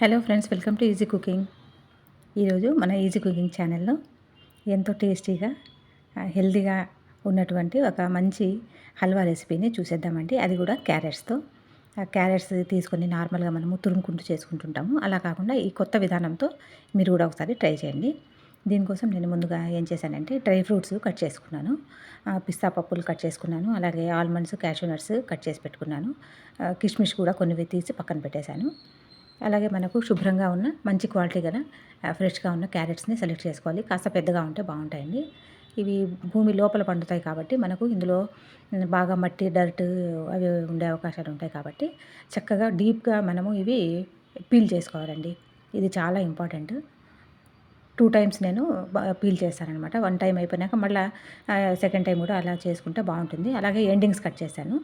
Hello friends welcome to easy cooking. ఈరోజు మన easy cooking ఛానల్లో ఎంతో టేస్టీగా హెల్దీగా ఉన్నటువంటి ఒక మంచి హల్వా రెసిపీని చూసేద్దామండి. అది కూడా క్యారెట్స్తో. ఆ క్యారెట్స్ తీసుకొని నార్మల్గా మనము తురుముకుంటూ చేసుకుంటుంటాము. అలా కాకుండా ఈ కొత్త విధానంతో మీరు కూడా ఒకసారి ట్రై చేయండి. దీనికోసం నేను ముందుగా ఏం చేశానంటే డ్రై ఫ్రూట్స్ కట్ చేసుకున్నాను. పిస్తా పప్పులు కట్ చేసుకున్నాను. అలాగే ఆల్మండ్స్ క్యాషూ నట్స్ కట్ చేసి పెట్టుకున్నాను. కిష్మిష్ కూడా కొన్ని తీసి పక్కన పెట్టేశాను. అలాగే మనకు శుభ్రంగా ఉన్న మంచి క్వాలిటీ గల ఫ్రెష్గా ఉన్న క్యారెట్స్ని సెలెక్ట్ చేసుకోవాలి. కాస్త పెద్దగా ఉంటే బాగుంటాయండి. ఇవి భూమి లోపల పండుతాయి కాబట్టి మనకు ఇందులో బాగా మట్టి డర్ట్ అవి ఉండే అవకాశాలు ఉంటాయి కాబట్టి చక్కగా డీప్గా మనము ఇవి పీల్ చేసుకోవాలండి. ఇది చాలా ఇంపార్టెంట్. టూ టైమ్స్ నేను పీల్ చేస్తానమాట వన్ టైం అయిపోయినాక మళ్ళీ సెకండ్ టైం కూడా అలా చేసుకుంటే బాగుంటుంది. అలాగే ఎండింగ్స్ కట్ చేశాను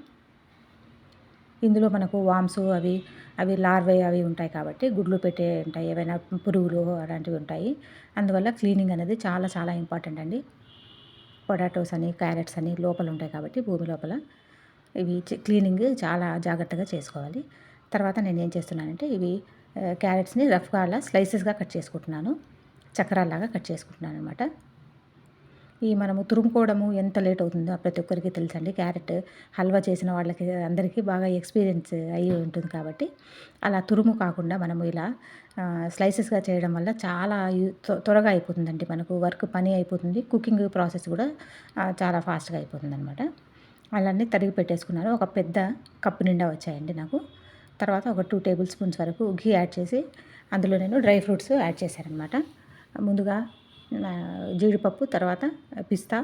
ఇందులో మనకు వామ్స్ అవి అవి లార్వే అవి ఉంటాయి కాబట్టి గుడ్లు పెట్టే ఉంటాయి ఏవైనా పురుగులు అలాంటివి ఉంటాయి. అందువల్ల క్లీనింగ్ అనేది చాలా చాలా ఇంపార్టెంట్ అండి. పొటాటోస్ అని క్యారెట్స్ అని లోపల ఉంటాయి కాబట్టి భూమి లోపల. ఇవి క్లీనింగ్ చాలా జాగ్రత్తగా చేసుకోవాలి. తర్వాత నేను ఏం చేస్తున్నానంటే ఇవి క్యారెట్స్ని రఫ్గా అలా స్లైసెస్గా కట్ చేసుకుంటున్నాను. చక్రాల్లాగా కట్ చేసుకుంటున్నాను అనమాట ఈ మనము తురుముకోవడము ఎంత లేట్ అవుతుందో ప్రతి ఒక్కరికి తెలుసండి. క్యారెట్ హల్వా చేసిన వాళ్ళకి అందరికీ బాగా ఎక్స్పీరియన్స్ అయ్యి ఉంటుంది కాబట్టి అలా తురుము కాకుండా మనము ఇలా స్లైసెస్గా చేయడం వల్ల చాలా త్వరగా అయిపోతుందండి మనకు వర్క్ పని అయిపోతుంది. కుకింగ్ ప్రాసెస్ కూడా చాలా ఫాస్ట్గా అయిపోతుంది అనమాట అలానే తరిగి పెట్టేసుకున్నాను ఒక పెద్ద కప్పు నిండా వచ్చాయండి నాకు. తర్వాత ఒక టూ టేబుల్ స్పూన్స్ వరకు ఘీ యాడ్ చేసి అందులో నేను డ్రై ఫ్రూట్స్ యాడ్ చేశానమాట ముందుగా జీడిపప్పు తర్వాత పిస్తా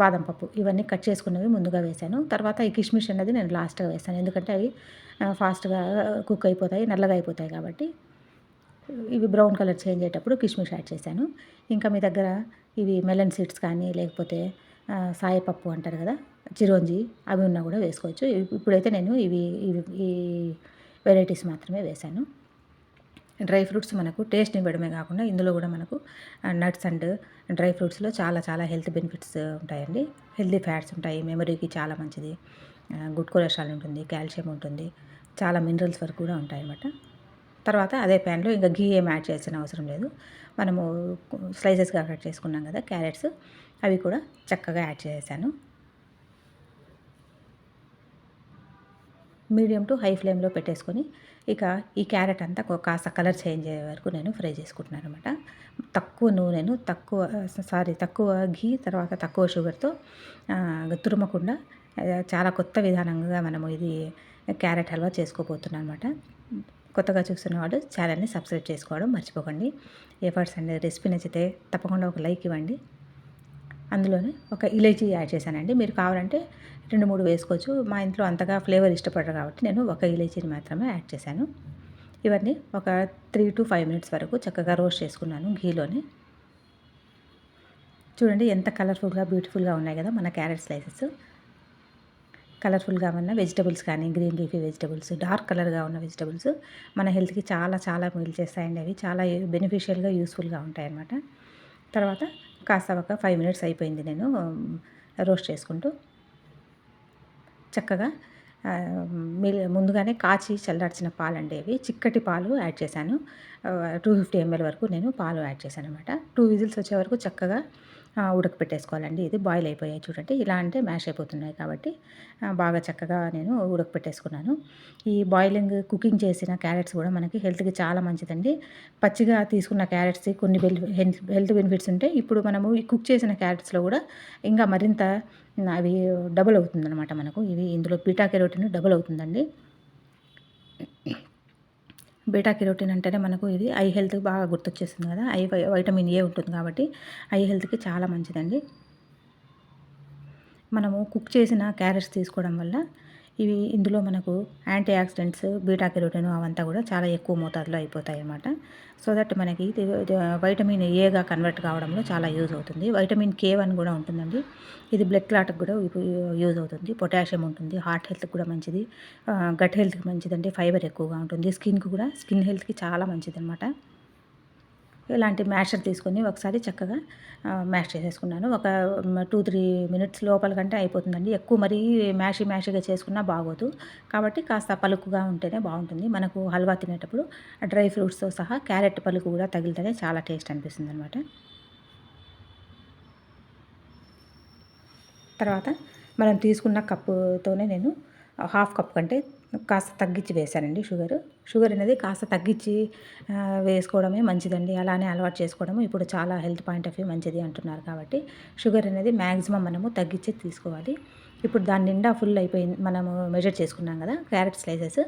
బాదం పప్పు. ఇవన్నీ కట్ చేసుకున్నవి ముందుగా వేసాను. తర్వాత ఈ కిష్మిష్ అనేది నేను లాస్ట్గా వేసాను ఎందుకంటే అవి ఫాస్ట్గా కుక్ అయిపోతాయి నల్లగా అయిపోతాయి కాబట్టి. ఇవి బ్రౌన్ కలర్ చేంజ్ అయ్యేటప్పుడు కిష్మిష్ యాడ్ చేశాను. ఇంకా మీ దగ్గర ఇవి మెలన్ సీడ్స్ కానీ లేకపోతే సాయపప్పు అంటారు కదా చిరోంజి అవి ఉన్నా కూడా వేసుకోవచ్చు. ఇప్పుడైతే నేను ఇవి ఇవి ఈ వెరైటీస్ మాత్రమే వేశాను. డ్రై ఫ్రూట్స్ మనకు టేస్ట్ ఇవ్వడమే కాకుండా ఇందులో కూడా మనకు నట్స్ అండ్ డ్రై ఫ్రూట్స్లో చాలా చాలా హెల్త్ బెనిఫిట్స్ ఉంటాయండి. హెల్తీ ఫ్యాట్స్ ఉంటాయి మెమరీకి చాలా మంచిది గుడ్ కొలెస్ట్రాల్ ఉంటుంది కాల్షియం ఉంటుంది చాలా మినరల్స్ వరకు కూడా ఉంటాయి అన్నమాట తర్వాత అదే ప్యాన్లో ఇంకా ఘీ ఏం యాడ్ చేయాల్సిన అవసరం లేదు. మనము స్లైసెస్గా కట్ చేసుకున్నాం కదా క్యారెట్స్ అవి కూడా చక్కగా యాడ్ చేసేసాను మీడియం టు హై ఫ్లేమ్లో పెట్టేసుకొని ఇక ఈ క్యారెట్ అంతా కాస్త కలర్ చేంజ్ అయ్యే వరకు నేను ఫ్రై చేసుకుంటున్నాను అనమాట తక్కువ నూనెను తక్కువ సారీ తక్కువ ఘీ తర్వాత తక్కువ షుగర్తో తురుమకుండా చాలా కొత్త విధానంగా మనము ఇది క్యారెట్ హల్వా చేసుకోబోతున్నాం అనమాట కొత్తగా చూస్తున్న వాళ్ళు ఛానల్ని సబ్స్క్రైబ్ చేసుకోవడం మర్చిపోకండి. ఎఫర్ట్స్ అండ్ రెసిపీ నచ్చితే తప్పకుండా ఒక లైక్ ఇవ్వండి. అందులోనే ఒక ఇలైచీ యాడ్ చేశానండి. మీరు కావాలంటే రెండు మూడు వేసుకోవచ్చు. మా ఇంట్లో అంతగా ఫ్లేవర్ ఇష్టపడరు కాబట్టి నేను ఒక ఇలైచీని మాత్రమే యాడ్ చేశాను. ఇవన్నీ ఒక త్రీ టు ఫైవ్ మినిట్స్ వరకు చక్కగా రోస్ట్ చేసుకున్నాను ఘీలోనే. చూడండి ఎంత కలర్ఫుల్గా బ్యూటిఫుల్గా ఉన్నాయి కదా మన క్యారెట్ స్లైసెస్. కలర్ఫుల్గా ఉన్న వెజిటబుల్స్ కానీ గ్రీన్ లీఫీ వెజిటబుల్స్ డార్క్ కలర్గా ఉన్న వెజిటబుల్స్ మన హెల్త్కి చాలా చాలా మేలు చేస్తాయండి అవి. చాలా బెనిఫిషియల్గా యూస్ఫుల్గా ఉంటాయి అన్నమాట తర్వాత కాస్త ఒక ఫైవ్ మినిట్స్ అయిపోయింది నేను రోస్ట్ చేసుకుంటూ చక్కగా ముందుగానే కాచి చల్లార్చిన పాలు అండి ఇవి చిక్కటి పాలు యాడ్ చేశాను. టూ ఫిఫ్టీ ఎంఎల్ వరకు నేను పాలు యాడ్ చేశాను అనమాట టూ విజిల్స్ వచ్చే వరకు చక్కగా ఉడకపెట్టేసుకోవాలండి. ఇది బాయిల్ అయిపోయాయి చూడండి. ఇలా అంటే మ్యాష్ అయిపోతున్నాయి కాబట్టి బాగా చక్కగా నేను ఉడకపెట్టేసుకున్నాను. ఈ బాయిలింగ్ కుకింగ్ చేసిన క్యారెట్స్ కూడా మనకి హెల్త్కి చాలా మంచిదండి. పచ్చిగా తీసుకున్న క్యారెట్స్ కొన్ని హెల్త్ హెల్త్ బెనిఫిట్స్ ఉంటాయి. ఇప్పుడు మనము ఈ కుక్ చేసిన క్యారెట్స్లో కూడా ఇంకా మరింత అవి డబుల్ అవుతుందన్నమాట మనకు. ఇవి ఇందులో బీటా కెరోటిన్ డబుల్ అవుతుందండి. బీటా కెరోటిన్ అంటేనే మనకు ఇది ఐ హెల్త్ బాగా గుర్తొచ్చేస్తుంది కదా. ఐ వైటమిన్ ఏ ఉంటుంది కాబట్టి ఐ హెల్త్కి చాలా మంచిదండి. మనము కుక్ చేసిన క్యారెట్స్ తీసుకోవడం వల్ల ఇవి ఇందులో మనకు యాంటీ ఆక్సిడెంట్స్ బీటా కెరోటిన్ అవంతా కూడా చాలా ఎక్కువ మోతాదులో అయిపోతాయి అన్నమాట. సో దట్ మనకి వైటమిన్ ఏగా కన్వర్ట్ కావడంలో చాలా యూజ్ అవుతుంది. వైటమిన్ కే వన్ కూడా ఉంటుందండి. ఇది బ్లడ్ క్లాట్కి కూడా యూజ్ అవుతుంది. పొటాషియం ఉంటుంది. హార్ట్ హెల్త్కి కూడా మంచిది. గట్ హెల్త్కి మంచిదండి. ఫైబర్ ఎక్కువగా ఉంటుంది. స్కిన్కి కూడా స్కిన్ హెల్త్కి చాలా మంచిది అనమాట ఇలాంటి మ్యాషర్ తీసుకొని ఒకసారి చక్కగా మ్యాష్ చేసేసుకున్నాను. ఒక టూ త్రీ మినిట్స్ లోపల కంటే అయిపోతుందండి. ఎక్కువ మరీ మ్యాషి మ్యాషిగా చేసుకున్నా బాగోదు. కాబట్టి కాస్త పలుకుగా ఉంటేనే బాగుంటుంది. మనకు హల్వా తినేటప్పుడు డ్రై ఫ్రూట్స్తో సహా క్యారెట్ పలుకు కూడా తగిలితేనే చాలా టేస్ట్ అనిపిస్తుంది అనమాట తర్వాత మనం తీసుకున్న కప్పుతోనే నేను హాఫ్ కప్ కంటే కాస్త తగ్గించి వేశానండి షుగర్. షుగర్ అనేది కాస్త తగ్గించి వేసుకోవడమే మంచిదండి. అలానే అలవాటు చేసుకోవడము ఇప్పుడు చాలా హెల్త్ పాయింట్ ఆఫ్ వ్యూ మంచిది అంటున్నారు కాబట్టి షుగర్ అనేది మ్యాక్సిమం మనము తగ్గించి తీసుకోవాలి. ఇప్పుడు దాని నిండా ఫుల్ అయిపోయింది మనము మెజర్ చేసుకున్నాం కదా క్యారెట్ స్లైసెస్.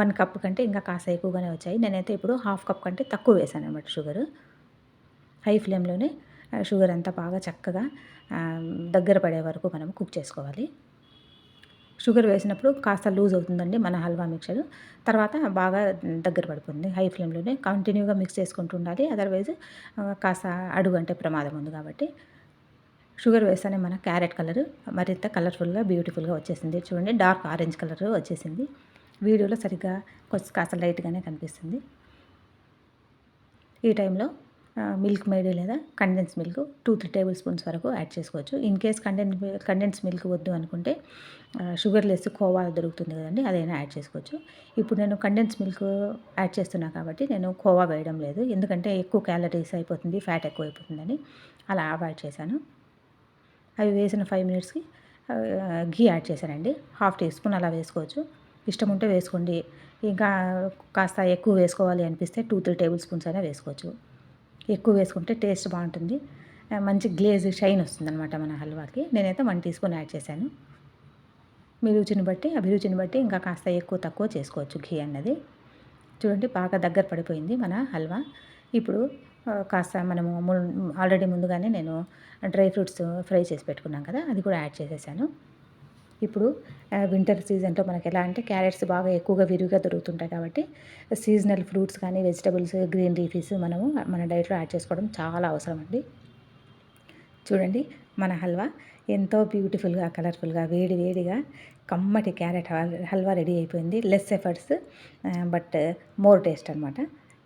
వన్ కప్ కంటే ఇంకా కాస్త ఎక్కువగానే వచ్చాయి. నేనైతే ఇప్పుడు హాఫ్ కప్ కంటే తక్కువ వేసాను అనమాట షుగర్. హై ఫ్లేమ్లోనే షుగర్ అంతా బాగా చక్కగా దగ్గర పడే వరకు మనం కుక్ చేసుకోవాలి. షుగర్ వేసినప్పుడు కాస్త లూజ్ అవుతుందండి మన హల్వా మిక్చర్. తర్వాత బాగా దగ్గర పడుతుంది హై ఫ్లేమ్లోనే కంటిన్యూగా మిక్స్ చేసుకుంటూ ఉండాలి. అదర్వైజ్ కాస్త అడుగు అంటే ప్రమాదం ఉంది కాబట్టి. షుగర్ వేస్తేనే మన క్యారెట్ కలర్ మరింత కలర్ఫుల్గా బ్యూటిఫుల్గా వచ్చేసింది. చూడండి డార్క్ ఆరెంజ్ కలర్ వచ్చేసింది. వీడియోలో సరిగ్గా కొంచెం కాస్త లైట్గానే కనిపిస్తుంది. ఈ టైంలో మిల్క్ మేడ్ లేదా condense milk two three tablespoons వరకు యాడ్ చేసుకోవచ్చు. In case conden condense milk వద్దు అనుకుంటే షుగర్ లెస్ కోవా దొరుకుతుంది కదండి అదైనా యాడ్ చేసుకోవచ్చు. ఇప్పుడు నేను కండెన్స్ మిల్క్ యాడ్ చేస్తున్నా కాబట్టి నేను కోవా వేయడం లేదు. ఎందుకంటే ఎక్కువ క్యాలరీస్ అయిపోతుంది ఫ్యాట్ ఎక్కువ అయిపోతుందని అలా అవాయిడ్ చేశాను. అవి వేసిన ఫైవ్ మినిట్స్కి ఘీ యాడ్ చేశానండి. హాఫ్ టీ స్పూన్ అలా వేసుకోవచ్చు. ఇష్టం ఉంటే వేసుకోండి. ఇంకా కాస్త ఎక్కువ వేసుకోవాలి అనిపిస్తే టూ త్రీ టేబుల్ స్పూన్స్ అయినా వేసుకోవచ్చు. ఎక్కువ వేసుకుంటే టేస్ట్ బాగుంటుంది. మంచి గ్లేజ్ షైన్ వస్తుంది అనమాట మన హల్వాకి. నేనైతే వన్ టీ స్పూన్ యాడ్ చేశాను. మీ రుచిని బట్టి అభిరుచిని బట్టి ఇంకా కాస్త ఎక్కువ తక్కువ చేసుకోవచ్చు ఘీ అన్నది. చూడండి బాగా దగ్గర పడిపోయింది మన హల్వా. ఇప్పుడు కాస్త మనము ఆల్రెడీ ముందుగానే నేను డ్రై ఫ్రూట్స్ ఫ్రై చేసి పెట్టుకున్నాం కదా అది కూడా యాడ్ చేసేసాను. ఇప్పుడు వింటర్ సీజన్లో మనకి ఎలా అంటే క్యారెట్స్ బాగా ఎక్కువగా విరివిగా దొరుకుతుంటాయి కాబట్టి సీజనల్ ఫ్రూట్స్ కానీ వెజిటబుల్స్ గ్రీన్ లీఫీస్ మనము మన డైట్లో యాడ్ చేసుకోవడం చాలా అవసరం అండి. చూడండి మన హల్వా ఎంతో బ్యూటిఫుల్గా కలర్ఫుల్గా వేడి వేడిగా కమ్మటి క్యారెట్ హల్వా రెడీ అయిపోయింది. Less efforts but more taste అనమాట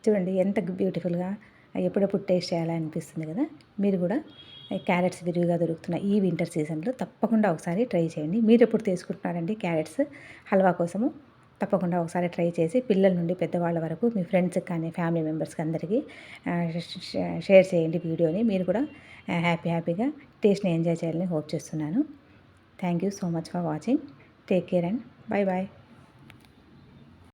చూడండి ఎంత బ్యూటిఫుల్గా ఎప్పుడెప్పుడు టేస్ట్ చేయాలని అనిపిస్తుంది కదా. మీరు కూడా క్యారెట్స్ విరివిగా దొరుకుతున్న ఈ వింటర్ సీజన్లో తప్పకుండా ఒకసారి ట్రై చేయండి. మీరు ఎప్పుడు తీసుకుంటున్నారండి క్యారెట్స్? హల్వా కోసము తప్పకుండా ఒకసారి ట్రై చేసి పిల్లల నుండి పెద్దవాళ్ళ వరకు మీ ఫ్రెండ్స్కి కానీ ఫ్యామిలీ మెంబర్స్కి అందరికీ షేర్ చేయండి వీడియోని. మీరు కూడా హ్యాపీ హ్యాపీగా టేస్ట్ని ఎంజాయ్ చేయాలని హోప్ చేస్తున్నాను. Thank you so much for watching. Take care and bye bye